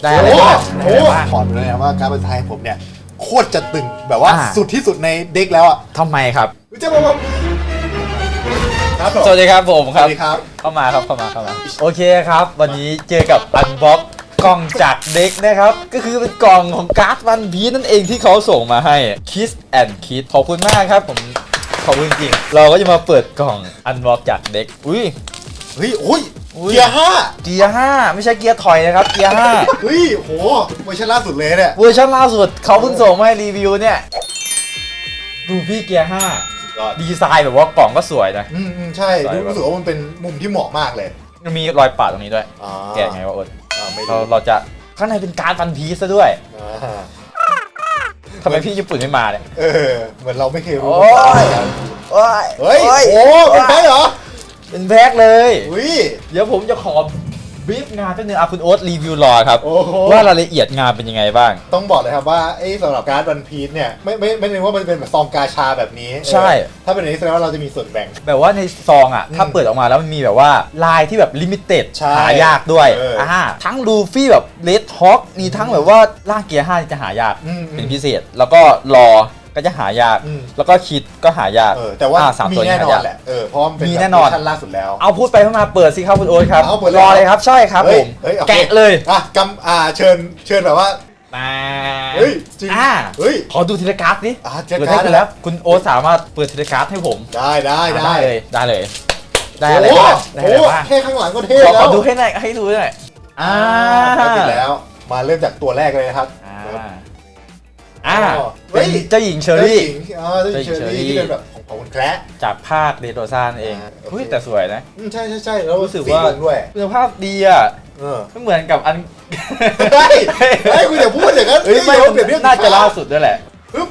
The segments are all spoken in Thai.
ได้อะไรโอ้บ้างโหได้อะไรบ้าง ขอเลยนะว่าการเป็นไทยผมเนี่ย โคตรจะตึงแบบว่าอ่า สุดที่สุดในเด็กแล้วอะทำไมครับจะบอกว่าครับผมสวัสดีครับผมสครัวับสดีครับ เข้ามาครับเข้ามาเข้ามาโอเคครับ วันนี้เจอกับอันบ็อกกล่องจากเด็กนะครับ ก็คือเป็นกล่องของการ์ดวันพีนั่นเองที่เขาส่งมาให้ Kiss and Kiss ขอบคุณมากครับผมขอบคุณจริงๆเราก็จะมาเปิดกล่องอันบ็อกจากเด็กอุ้ย เฮ้ยโอ้ยอุ้ย เกียร์ห้าเกียร์ห้าไม่ใช่เกียร์ถอยนะครับ เกียร์ห้าเฮ้ยโหเวอร์ชันล่าสุดเลยเนี่ยเวอร์ชันล่าสุดเขาเพิ่งส่งมาให้รีวิวเนี่ยดูพี่เกียร์ห้าสุดยอดดีไซน์แบบว่ากล่องก็สวยนะ อืมอืมใช่สวยรู้แบบรู้สึกว่ามันเป็นมุมที่เหมาะมากเลยมันมีรอยปาดตรงนี้ด้วย อ่าแกะไงวะอดอ่าไม่เรารู้เราจะข้างในเป็นการ์ดฟันพีซะด้วยอ่าทำไมพี่ญี่ปุ่นไม่มาเนี่ย เออเหมือนเราไม่เคยรู้โอ้ยโอ้ยเฮ้ยโอ้ยโอ้เป็นไปเหรอ เป็นแพ็คเลย อุ้ย เดี๋ยวผมจะขอบรีฟงานแป๊บนึงอะคุณโอ๊ตรีวิวรอครับ โอ้โห ว่ารายละเอียดงานเป็นยังไงบ้าง ต้องบอกเลยครับว่าไอ้สำหรับการ์ดวันพีซเนี่ยไม่ไม่ไม่ได้ว่ามันเป็นแบบซองกาชาแบบนี้ใช่ เออถ้าเป็นอย่างนี้แสดงว่าเราจะมีส่วนแบ่ง แบบว่าในซองอะ ถ้าอืมเปิดออกมาแล้วมันมีแบบว่าลายที่แบบลิมิเต็ดใช่หายากด้วยเอออ่อ่าทั้งลูฟี่แบบเลดฮอคมีทั้งแบบว่าล่างเกียร์ห้าจะหายากอืมอืม เป็นพิเศษ แล้วก็รอ ก็จะหายาก อืม แล้วก็คิดก็หายากเออแต่ว่าอ่สามมีตัวแน่นี้นหาอนยาก แหละเออเพราะว่ามันเป็นมีแน่นอนเวร์ชันล่าสุดแล้ว เอาพูดไปพูดมาเปิดสิครับคุณโอ๊ตครับเอาเปิดเลยรอเลยครับใช่ครับเฮ้ผยมเฮ้ยโอเค แกะเลยอะกำอ่าเชิญเชิญแบบว่า มาเฮ้ยจริงอ่าเฮ้ย ขอดูทีละการ์ดดิอ่าเจอเปิดการ์ให้ดไปแล้วคุณโอ๊ตสามารถเปิดทีละการ์ดให้ผมได้ได้ได้เลยได้เลย ได้อะไรโอ้บ้างได้โหอะไรบ้างแค่ข้างหลังก็เท่ขอแล้ขอวดูให้หน่อยให้ดูหน่อยอ่าอ่าติดแล้วมาเริ่มจากตัวแรกเลยนะครับ อ่าครับ อ่าเฮ้เป็นยเจ้าหญิงเชอรี่ เจ้าหญิงอ่าเจ้าหญิงเชอเจ้าหญิงรี่เชอรี่ที่เป็นแบบของของคุณแคระจากภาคเดโรซ่านั่นเองอ่าโอเค เฮ้ยแต่สวยนะ อืมใช่ใช่ใช่แล้วรู้สึกว่าสีเหลืองด้วยคุณภาพดีอะเออไม่เหมือนกับอันเฮ้ยเฮ้ยคุณอย่าพูดอย่างนั้นเฮ้ยไม่ดี๋วเปรียบเทียบน่าจะล่าสุดด้วยแหละ ปึ๊บ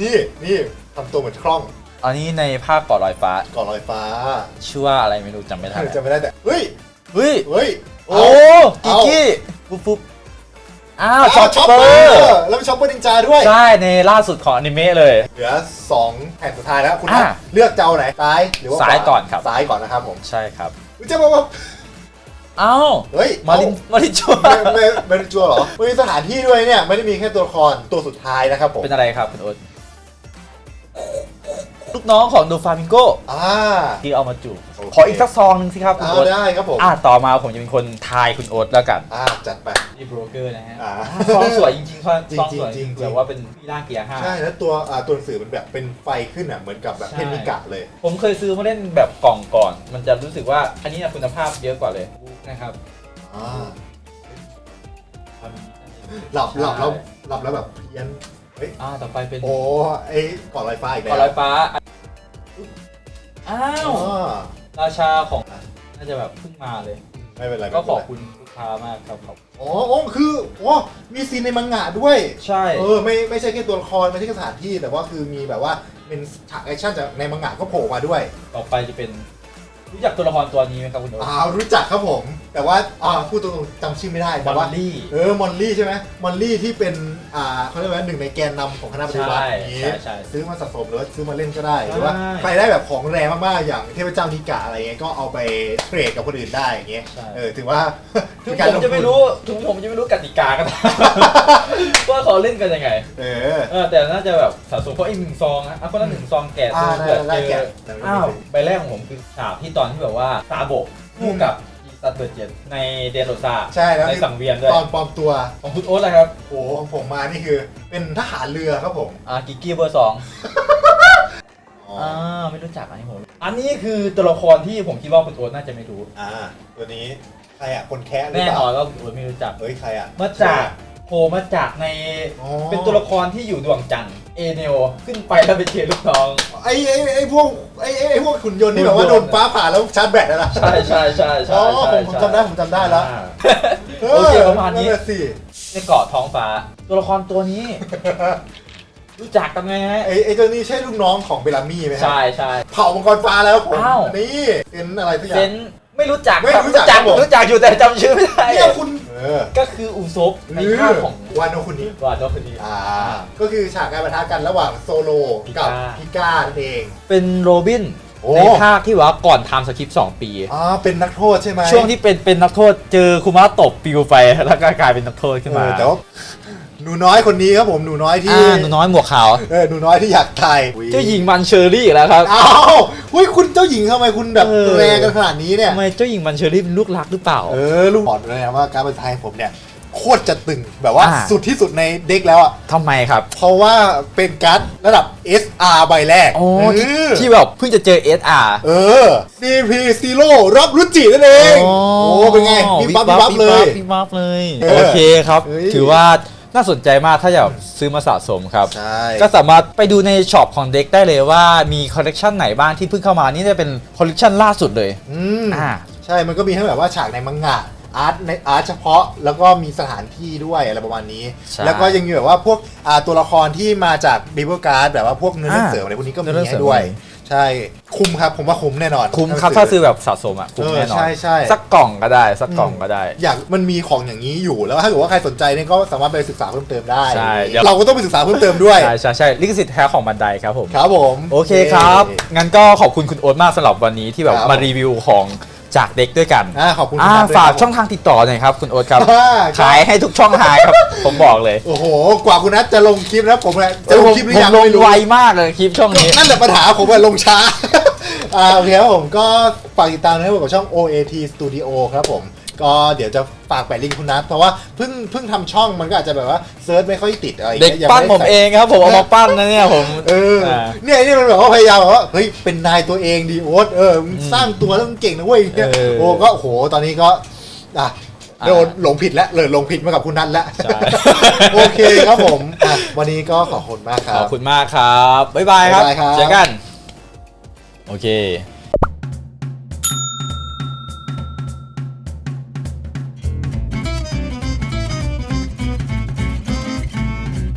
นี่นี่ทำตัวเหมือนคล่องอันนี้ในภาคเกาะลอยฟ้าก่อนลอยฟ้าชื่อว่าอะไรไม่รู้จำไม่ทันจะไม่ได้แต่เฮ้ยเฮ้ยเฮ้ยโอ้กิกกี้ปุ๊บปุ๊บ อ้าวช็ช็ออปปเปเปออร์ร์แล้วเป็นช็อปเปอร์นินจาด้วย ใช่ในล่าสุดของอนิเมะเลย เหลือสองแผ่นสุดท้ายแล้วคุณอ่านัทเลือกเจ้าไหนซ้ายหรือว่าซ้ายขวก่อนครับ ซ้ายก่อนนะครับผมใช่ครับจะบอกว่าเอ้าเฮ้ยมารินมารินชัวไม่ไม่ไม่ได้จัวเหรอมันมีสถานที่ด้วยเนี่ยไม่ได้มีแค่ตัวละครตัวสุดท้ายนะครับผม เป็นอะไรครับคุณโอ๊ต ลูกน้องของดูฟามิงโกอ่า ที่เอามาจูบโอเค ขออีกสักซองหนึ่งสิครับคุณเอาโอ๊ตได้ครับผม อ่าต่อมาผมจะเป็นคนทายคุณโอ๊ตแล้วกันอ่าจัดไป นี่โบรกเกอร์นะฮะอ่า ซองสวยจริงๆซองจริงๆซองสวยจริงๆ แบบว่าเป็นพี่ล่างเกียร์ห้าใช่แล้วตัวอ่าตัวหนังสือมันแบบเป็นไฟขึ้นอะเหมือนกับแบบใช่เทนนิกะเลย ผมเคยซื้อมาเล่นแบบกล่องก่อน มันจะรู้สึกว่าอันนี้นะคุณภาพเยอะกว่าเลยนะครับอ่าหลับหลับแล้วหลับแล้วแบบเพี้ยนอ่าต่อไปเป็น โอ้ไอ้ก่อนลอยฟ้าอีกก่แล้อนวลอยฟ้า อ้าวอ๋อราชาของน่าจะแบบเพิ่งมาเลย ไม่เป็นไรก็ไม่ขเป็นอบไรคุณลูกค้ามากครับขอบอ๋ออ๋อคืออ๋อมีซีนในมังงะด้วย ใช่ เออไม่ไม่ใช่แค่ตัวละครไม่ใช่แค่สถานที่แต่ว่าคือมีแบบว่าเป็นฉากแอคชั่นจากในมังงะก็โผล่มาด้วยต่อไปจะเป็น รู้จักตัวละครตัวนี้ไหมครับคุณโอ๊ตอ่ารู้จักครับผม แต่ว่าอ่าพูดตรงๆจำชื่อไม่ได้มแต่อว่าลลี่ เออ มอลลี่ใช่ไหมมอลลี่ที่เป็น อ่าเขาเรียกว่าหนึ่งในแกนนำของคณะปฏิวัติใช่อย่างนี้ใช่ใช่ซื้อมาสะสมหรือว่าซื้อมาเล่นก็ได้ หรือว่า ใช่ ใครได้แบบของแรงมาก ๆ อย่างเทพเจ้านิกะอะไรเงี้ย ก็เอาไปเทรดกับคนอื่นได้อย่างเงี้ย ใช่ เออ ถือว่า ถึงเป็นการผมจะไม่รู้ถึงผมจะไม่รู้กติกากันว่าเขาเล่นกันยังไงเออ เออแต่น่าจะแบบสะสมเพราะไอ้หนึ่งซองนะอะคนละหนึ่งซองแกะอ่าซื้อเผื่อได้เจได้อแกะอ้าวใบแรกของผมคือฉากที่ตอนที่แบบว่าซาโบะคู่กับ อีซัตเบิร์ดเจ็ดในเดนโรซาใช่แล้วในสังเวียนด้วยตอนปลอมตัวของคุณโอ๊ตอะไรครับโอ้โหของผมมานี่คือ เป็นทหารเรือครับผมอ่ากิกกี้เบอร์สองอ๋ออ่าไม่รู้จักอันนี้ผมอันนี้คือตัวละครที่ผมคิดว่าคุณโอ๊ตน่าจะไม่รู้อ่าตัวนี้ใครอะคนแคะหรือแน่เปนอนล่าว่าคุณโอ๊ตไม่รู้จักเฮ้ยใครอะมาจากโผล่มาจากในอ๋อเป็นตัวละครที่อยู่ดวงจันทร์ เอเนโอขึ้นไปแล้วไปเชียร์ลูกน้อง ไอ้ไอ้ไอ้พวกไอ้ไอ้ไอ้พวกขุนยนต์ที่แบบว่าหุ่นยนต์โดนฟ้าผ่าแล้วชาร์จแบตนะนะใช่ใช่ใช่ใช่อ๋อใช่ผมผมจำได้ผมจำได้แล้วอ่า โอเคประมาณนี้ แหลสิในเกาะท้องฟ้า ตัวละครตัวนี้ รู้จักกันไหมฮะไอ้ไอ้ตัวนี้ใช่ลูกน้องของเบลามี่ไหมครัใช่ใช่ เผ่ามังกรฟ้าแล้วผมอ้าว นี่เป็นอะไรสักอเซย่าง นไม่รู้จักไม่ครับรู้จักครับผม รู้จักอยู่แต่จำชื่อไม่ได้ เนี่ยคุณเออก็คืออุซบในภาคของวานโนคุนิวาโดคนนี้อ่า ก็คือฉากการปะทะกันระหว่างโซโลกับพิพิก้าก้านั่นเอง เป็นโรบินโอ้ ในภาคที่ว่าก่อนทำสคริปต์2ปีอ๋อเป็นนักโทษใช่ไหมช่วงที่เป็นเป็นนักโทษเจอคุมะตบปิวไป แล้วก็กลายเป็นนักโทษขึ้นเอมา อแต่ว่า หนูน้อยคนนี้ครับผมหนูน้อยที่อ่าหนูน้อยหมวกขาว เออหนูน้อยที่อยากตายเจ้าหญิงมันเชอรี่อีกแล้วครับ อ้าวอุ้ยคุณเจ้าหญิงทำไมคุณแบบเออ แรงกันขนาดนี้เนี่ย ทำไมเจ้าหญิงมันเชอรี่เป็นลูกรักหรือเปล่า เออลูกบอกเลยนะว่าการเป็นไทยผมเนี่ย โคตรจะตึงแบบว่าอ่า สุดที่สุดในเด็กแล้วอะทำไมครับ เพราะว่าเป็นการ์ดระดับ SR ใบแรกโอ้ที่เออที่แบบเพิ่งจะเจอ SR เออ CP Zero รับรุจินั่นเองโอ้เป็นไงมีปั๊บมีปั๊บเลยมีปั๊บเลย เออโอเคครับ เฮ้ย ถือว่า น่าสนใจมากถ้าอยากซื้อมาสะสมครับ ใช่ ก็สามารถไปดูในช็อปของเด็กได้เลยว่ามีคอลเลกชันไหนบ้างที่เพิ่งเข้ามานี่จะเป็นคอลเลกชันล่าสุดเลย อืมอ่า ใช่ มันก็มีทั้งแบบว่าฉากในมังงะ อาร์ตในอาร์ตเฉพาะ แล้วก็มีสถานที่ด้วยอะไรประมาณนี้ ใช่แล้วก็ยังมีแบบว่าพวกอ่าตัวละครที่มาจากบีเบอร์การ์ดแบบว่าพวกเนื้อเรื่องอ่าเสริมอะไรพวกนี้ก็มีเนื้อเรื่องเสริให้มด้วย ใช่คุ้มครับผมว่าคุ้มแน่นอนคุ้มครับถ้าซื้อแบบสะสมอะคุ้มเออแน่นอนใช่ใช่สักกล่องก็ได้ สักกล่องก็ได้ อยากมันมีของอย่างนี้อยู่แล้วถ้าเกิดว่าใครสนใจเนี่ยก็สามารถไปศึกษาเพิ่มเติมได้ใช่เดี๋ยวเราก็ต้องไปศึกษาเพิ่มเติมด้วยใช่ใช่ใช่ลิขสิทธิ์แท้ของบันไดครับผมครับผมโอเคครับงั้นก็ขอบคุณคุณโอ๊ตมากสำหรับวันนี้ที่แบบครับมารีวิวของ จากเด็กด้วยกันอ่าขอบคุณอ่าคุณนัทด้วยฝากครับช่องทางติดต่อหน่อยครับคุณโอ๊ตครับอ่าขายให้ทุกช่องทางครับ ผมบอกเลยโอ้โห กว่าคุณนัทจะลงคลิปนะผมเนี่ยจะลงคลิปหรือยังผมลงไม่รู้ ไวมากเลยคลิปช่องนี้ นั่นแหละปัญหาผมอะลงช้า อ่าโอเคครับผมก็ฝากติดตามนะครับกับช่อง OAT Studio ครับผม ก็เดี๋ยวจะฝากแปะลิงก์คุณนัทเพราะว่าเพิ่งเพิ่งทำช่องมันก็อาจจะแบบว่าเซิร์ชไม่ค่อยติดอะไรอย่างเด็กเงี้ยยังปั้นไได้ผมใส่ เองครับ ผมเอามาปั้นนะเนี่ยผม เอออ่า เนี่ยนี่มันแบบว่าพยายามแบบว่าเฮ้ยเป็นนายตัวเองดีโอ๊ตเออมึงสร้างตัวแล้วมึงเก่งนะเว้ยเนี่ยเออโอ้ก็โอ้โหตอนนี้ก็อะโดนหลงผิดแล้วเลยหลงผิดมากับคุณนัทแล้วใช่ โอเคครับผมอะวันนี้ก็ขอบคุณมากครัขบ อบคุณมากครับ บ๊ายบายครับ บ๊ายบายครับ เจอกัน โอเค